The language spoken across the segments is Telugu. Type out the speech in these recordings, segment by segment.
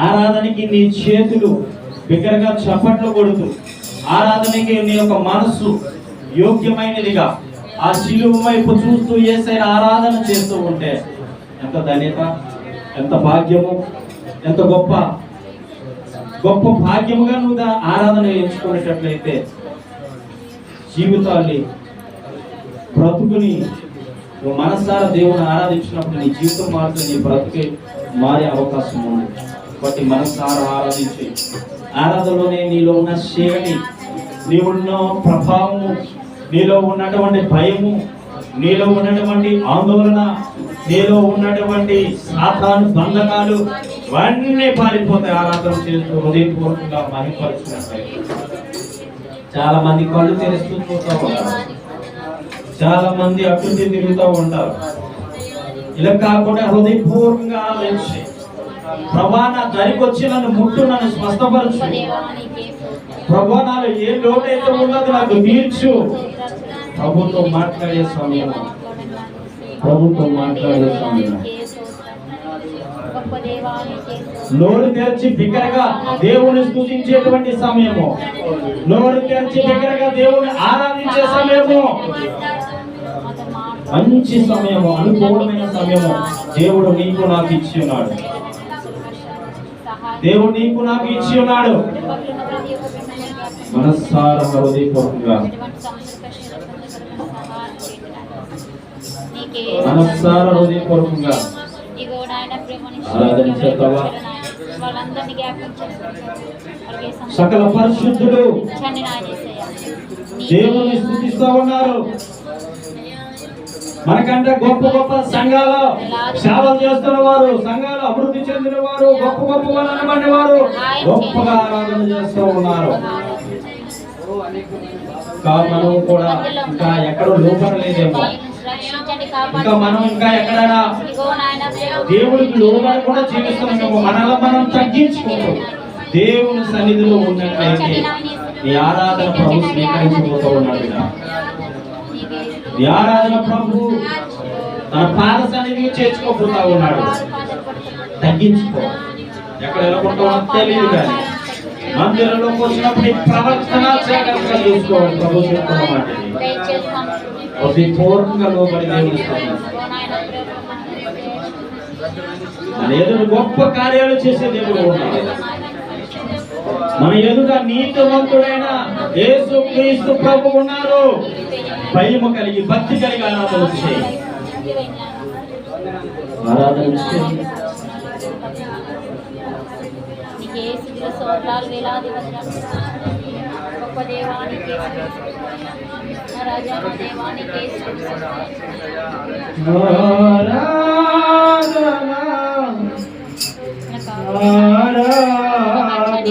ఆరాధనకి నీ చేతులు బిగ్గరగా చప్పట్లు కొడుతూ ఆరాధనకి నీ యొక్క మనస్సు యోగ్యమైనదిగా ఆ శిలువు వైపు చూస్తూ ఏసైన ఆరాధన చేస్తూ ఉంటే ఎంత ధన్యత ఎంత భాగ్యము ఎంత గొప్ప గొప్ప భాగ్యముగా నువ్వు ఆరాధన ఎంచుకునేటట్లయితే జీవితాన్ని బ్రతుకుని నువ్వు మనసారా దేవుని ఆరాధించినప్పుడు నీ జీవితం మారుతుంది నీ బ్రతుకే మారే అవకాశం ఉంది. వాటి మనసారా ఆరాధించి. ఆరాధనలోనే నీలో ఉన్న శక్తి నీవున్న ప్రభావము నీలో ఉన్నటువంటి భయము నీలో ఉన్నటువంటి ఆందోళన నీలో ఉన్నటువంటి సాతాను బంధకాలు ఇవన్నీ పారిపోతాయి ఆరాధన చేస్తూ హృదయపూర్వకంగా మహిపరుచినట్లయితే చాలా మంది కళ్ళు తెరుస్తూ చూస్తూ ఉంటారు. చాలా మంది అభివృద్ధి తిరుగుతూ ఉంటారు. ఇలా కాకుండా హృదయపూర్వకంగా ఆలోచించి ప్రభా నా దరికి వచ్చి నన్ను ముట్టు నన్ను స్వస్థపరచు. ప్రభా నాలో ఏ లోటైతే ఉన్నది నాకు తీర్చు. ప్రభుతో మాట్లాడే సమయం. ప్రభుతో మాట్లాడే సమయం. నోరు తెరిచి బిగ్గరగా దేవుని స్థుతించేటువంటి సమయము. నోరు తెరిచి బిగ్గరగా దేవుని ఆరాధించే సమయము. మంచి సమయము అనుకూలమైన సమయము దేవుడు నీకు నాకు ఇచ్చి ఉన్నాడు దేవుడు నీకు నాకు ఇచ్చి ఉన్నాడు మనస్సార హృదయపూర్వకంగా మనస్సార ఆరాధన. సకల. నీ దేవుని స్థుతిస్తూ ఉన్నారు మనకంటే గొప్ప గొప్ప సంఘాలు సేవలు చేస్తున్న వారు సంఘాలు అభివృద్ధి చెందిన వారు గొప్ప గొప్ప అనబడిన వారు గొప్పగా ఆరాధన చేస్తూ ఉన్నారు మనం కూడా ఇంకా ఎక్కడో లోపడలేదేమో రక్షించండి, ఇంకా. మనం ఇంకా ఎక్కడైనా. దేవుడికి లోబడి కూడా జీవిస్తున్నాము మనలో మనం తగ్గించుకుంటూ దేవుని సన్నిధిలో ఉన్నట్లయితే ఈ ఆరాధన ప్రభు స్వీకరించబోతూ ఉన్నాడు ఇలా. ప్రభు తన పాద సన్నిధి చేర్చుకోకుండా ఉన్నాడు తగ్గించుకో ఎక్కడ వెళ్ళకుండా తెలియదు కానీ మందిరంలోకి వచ్చినప్పుడు ఈ ప్రవర్తన జాగ్రత్తగా చూసుకోవాలి ప్రభు చెప్తున్న మాట ఇది. దయచేసి లోబడి దేవుని ఎదురు గొప్ప కార్యాలు చేసే దేవుడు ఉన్నాడు మన ఎదుట నీతివంతుడైన యేసు క్రీస్తు ప్రభు ఉన్నారు. భయము కలిగి భక్తి కలిగి ఆరాధన చేయి. ఆరాధన చేయి. వేలాది. గొప్ప దేవానికి రాజా దేవానికి ఆరాధన నీకే ఆరాధన.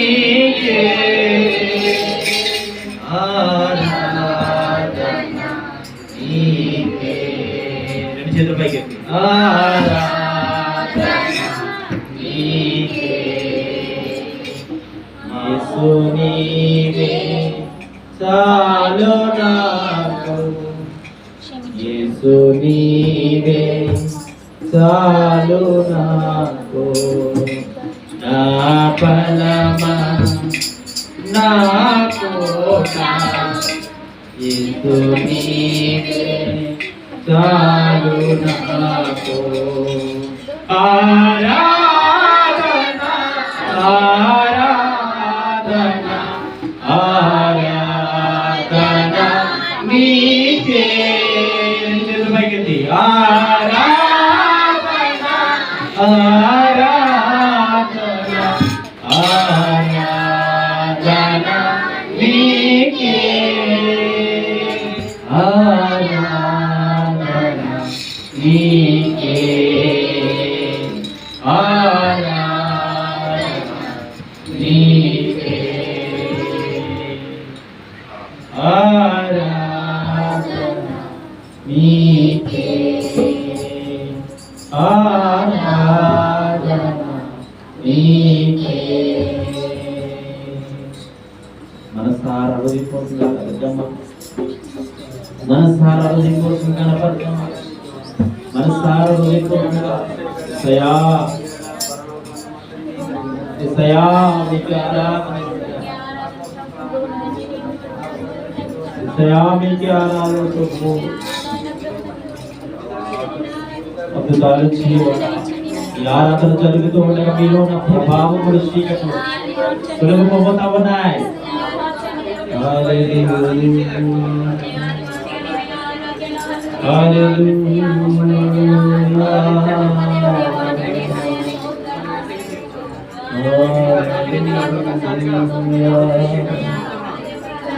నీకే సయా సయా మీకు ఆరాధన సయా మీకు ఆరాధన ప్రభు అద్భుతాలు చేయవా ఈ ఆరాధన జరుగుతూ ఉండగా మీలో ఉన్న ప్రభావం కూడా చీకట్లు తొలగిపోతా ఉన్నాయి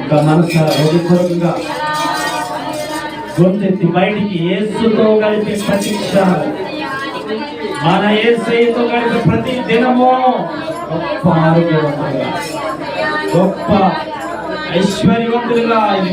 ఇంకా మనసు హృదయపూర్వకంగా గొంతెత్తి బయటికి ఏసుతో కలిపి ప్రతీక్ష మన యేసయ్యతో కలిపి ప్రతి దినము గొప్ప ఆరోగ్యవంతులుగా గొప్ప ఐశ్వర్యవంతులుగా ఇది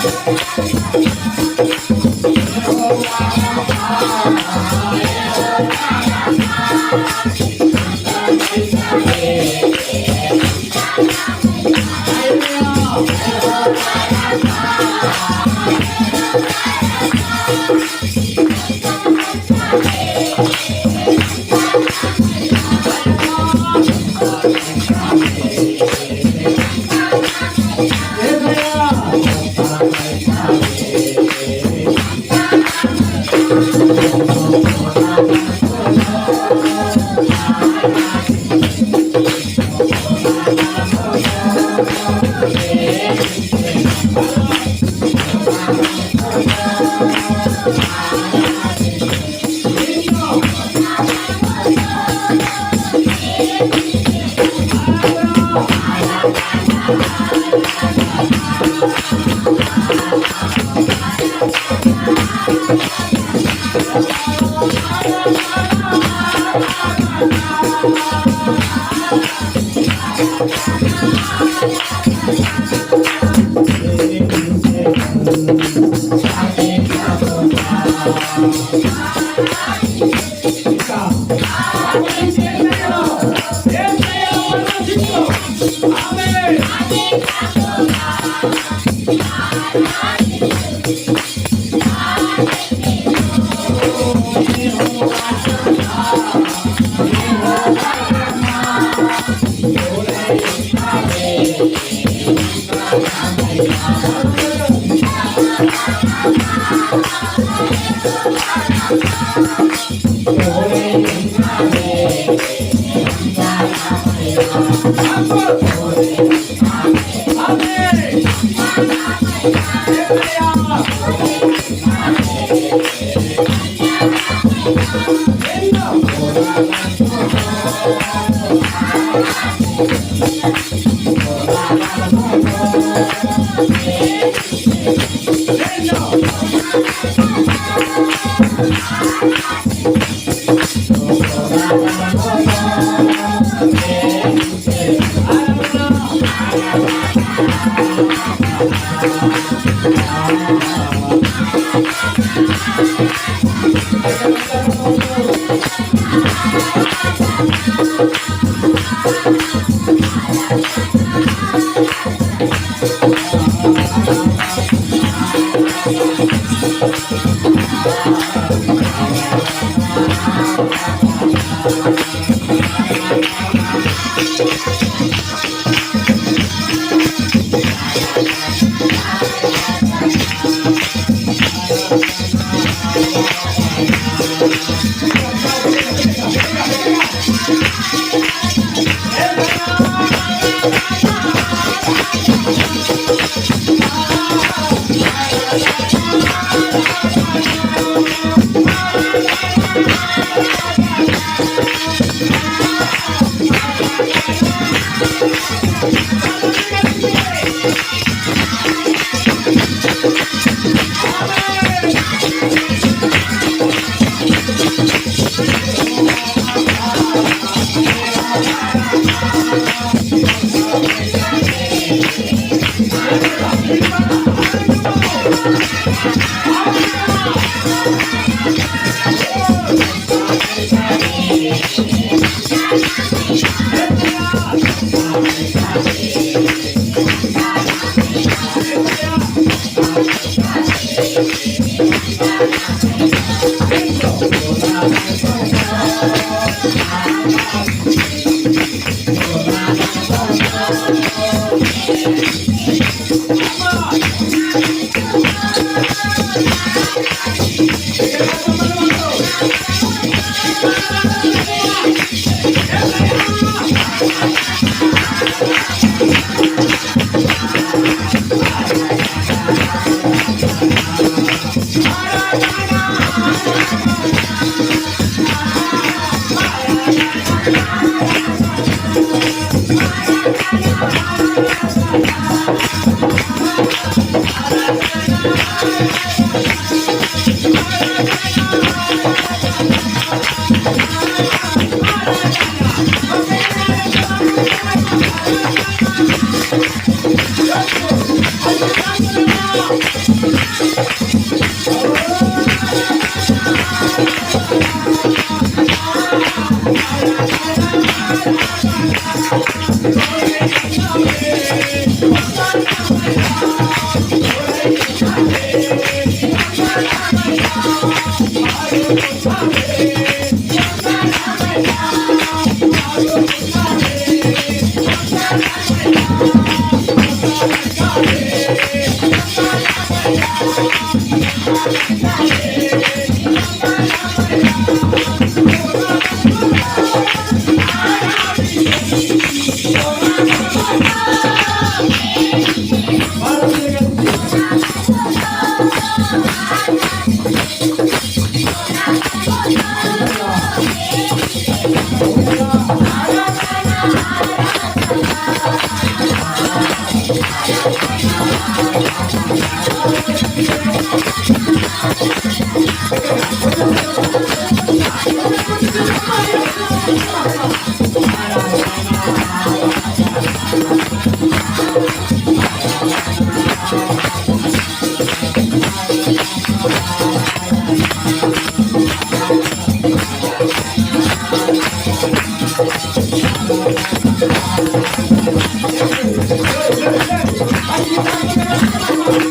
すいません。Yeah.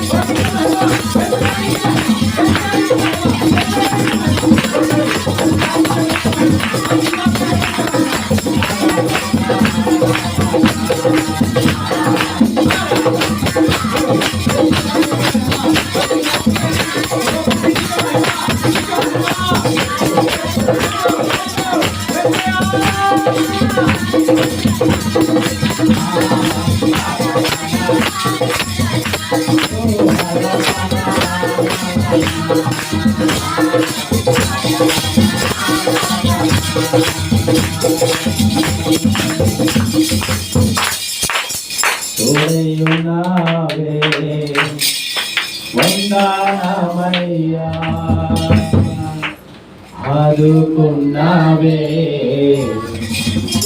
すごい! తోడయున్నావే వందనమయ్యా ఆదుకున్నావే.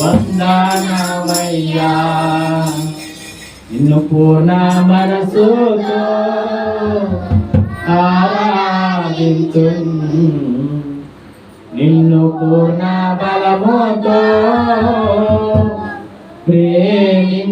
వందనమయ్యా నిన్ను పూర్ణ మనసుతో ఆరాధించు. నిన్ను పూర్ణ బలముతో ప్రేమించేదన్.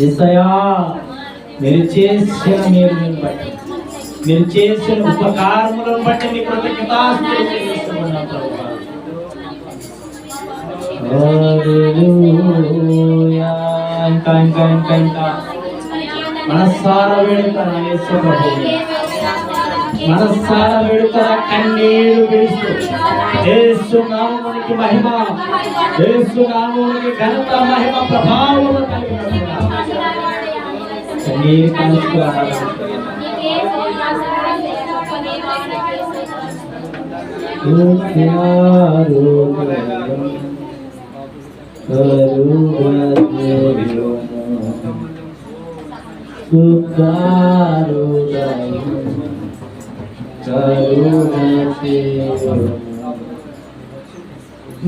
ఎసయా మీరు చేసిన మీరు బట్టి మీరు చేసిన ఉపకారములను బట్టి మీ కృతజ్ఞతాస్తులు చెల్లిస్తున్నాం ప్రభువా. ఇంకా ఇంకా ఇంకా ఇంకా. కన్నీరు విడుస్తూ. యేసు నామమునికి మహిమ. యేసు నామమునికి ఘనత మహిమ ప్రభావము కలిగినట్లుగా కన్నీరు కాల్చుతూ ఆరాధిస్తున్నాం.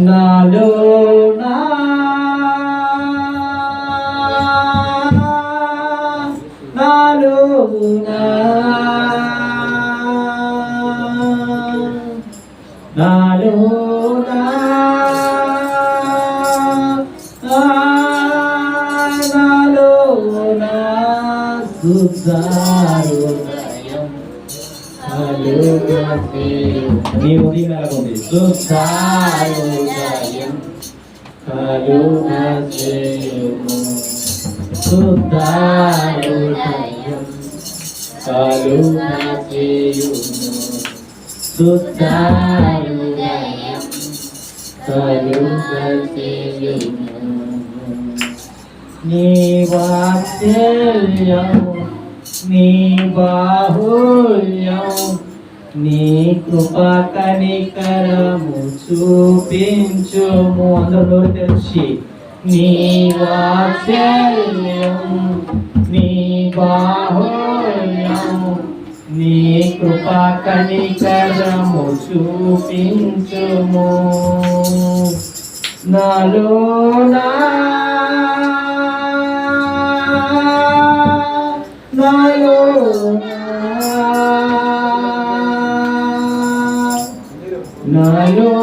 నాలో నా నా ఆ, నాలో నా సుధారుదయం కలుగతే. నీ ఉదయం ఎలాగుంది సుధారుదయం నీ వాత్సల్యం నీ బాహుల్యం నీ కృపా కనికరము చూపించుము. అందరూ నోరు తెరిచి నీ వాత్సల్యం నీ బాహుల్యం నీ కృపా కనికరము చూపించుము. నాలోనా నాలోనా నాలోనా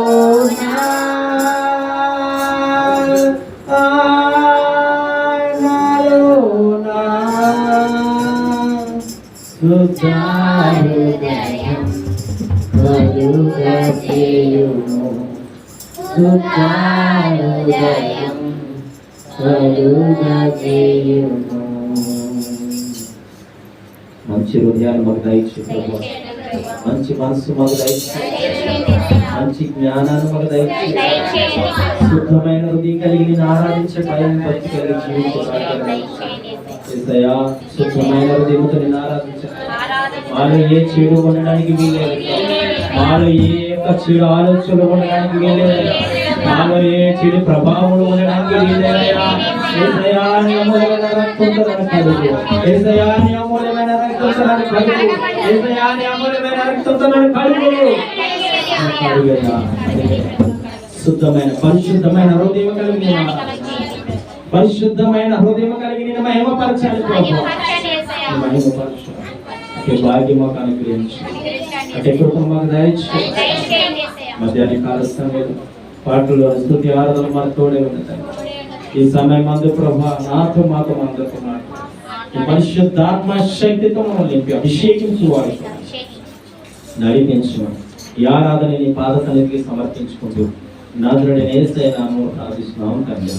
మంచి హృదయాలు మాకు దయచు మంచి మనసు మాకు దయచు మంచి జ్ఞానాన్ని మాకు దయచు శుద్ధమైన హృదయం కలిగి ఆరాధించే భయం భక్తి కలిగి జీవించే ఏసయ్యా, శుద్ధమైన హృదయంతో నేను ఆరాధించాను మాలో ఏ చెడు ఉండడానికి వీలేదు మాలో ఏ యొక్క చెడు ఆలోచనలు ఉండడానికి వీలేదు మాలో ఏ చెడు ప్రభావం. ఉండడానికి అమూల్యమైన రక్తంతో అమూల్యమైన రక్తంతో నన్ను అమూల్యమైన రక్తంతో నన్ను కడుగయ్యా. శుద్ధమైన పరిశుద్ధమైన హృదయం కలిగి నేను పరిశుద్ధమైన హృదయం కలిగి నేను మహిమపరచాలి అనుగ్రహించు. అటు కృపను మాకు మధ్యాహ్న కాల సమయం పాటలు స్థుతి ఆరాధన మాకు తోడే ఉంటాయి ఈ సమయం మందు ప్రభా నాతో మాతో మందుకు మాట ఈ పరిశుద్ధాత్మ శక్తితో మమ్మల్ని నింపి అభిషేకించు వాడు నడిపించు ఈ ఆరాధన నీ పాద సన్నిధికి సమర్పించుకుంటూ నాదురుడి నేసే నామం ప్రార్థిస్తున్నాం తండ్రి.